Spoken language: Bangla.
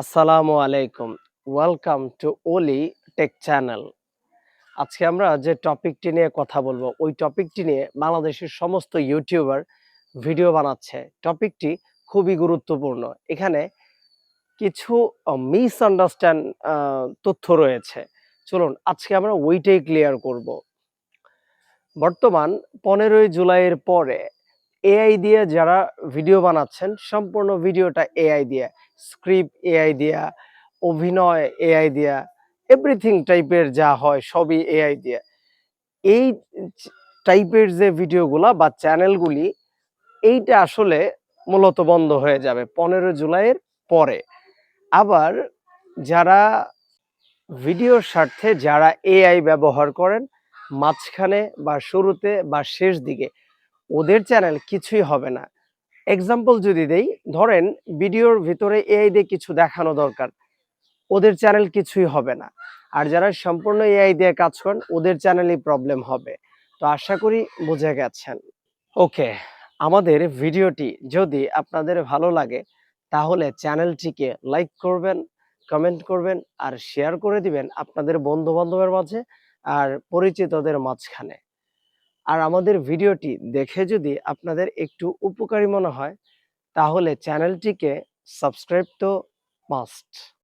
আসসালামু আলাইকুম। Welcome to Oli tech channel আজকে আমরা যে টপিকটি নিয়ে কথা বলব, ওই টপিকটি নিয়ে বাংলাদেশের সমস্ত ইউটিউবার ভিডিও বানাচ্ছে। টপিকটি খুবই গুরুত্বপূর্ণ। এখানে কিছু মিসআন্ডারস্ট্যান্ড তথ্য রয়েছে। চলুন, আজকে আমরা ওইটাই ক্লিয়ার করব। বর্তমান পনেরোই জুলাইয়ের পরে এআই দিয়ে যারা ভিডিও বানাচ্ছেন, সম্পূর্ণ ভিডিওটা এআই দিয়ে স্ক্রিপ্ট এআই দিয়া, অভিনয় এআই দিয়া এভরিথিং টাইপের যা হয় সবই এআই দিয়ে। এই টাইপের যে ভিডিওগুলা বা চ্যানেলগুলি এইটা আসলে মূলত বন্ধ হয়ে যাবে পনেরো জুলাইয়ের পরে। আবার যারা ভিডিওর স্বার্থে যারা এআই ব্যবহার করেন, মাঝখানে বা শুরুতে বা শেষ দিকে ওদের চ্যানেল কিছুই হবে না। এক্সাম্পল যদি দেই, ধরেন ভিডিওর ভিতরে এআই দিয়ে কিছু দেখানো দরকার, ওদের চ্যানেল কিছুই হবে না। আর যারা সম্পূর্ণ এআই দিয়ে কাজ করেন, ওদের চ্যানেলই প্রবলেম হবে। তো আশা করি বুঝে গেছেন। ওকে আমাদের ভিডিওটি যদি আপনাদের ভালো লাগে, তাহলে চ্যানেলটিকে লাইক করবেন কমেন্ট করবেন, আর শেয়ার করে দিবেন আপনাদের বন্ধু বান্ধবের মাঝে আর পরিচিতদের মাঝখানে। আর আমাদের ভিডিওটি দেখে যদি আপনাদের একটু উপকারী মনে হয়, তাহলে চ্যানেলটিকে সাবস্ক্রাইব তো মাস্ট।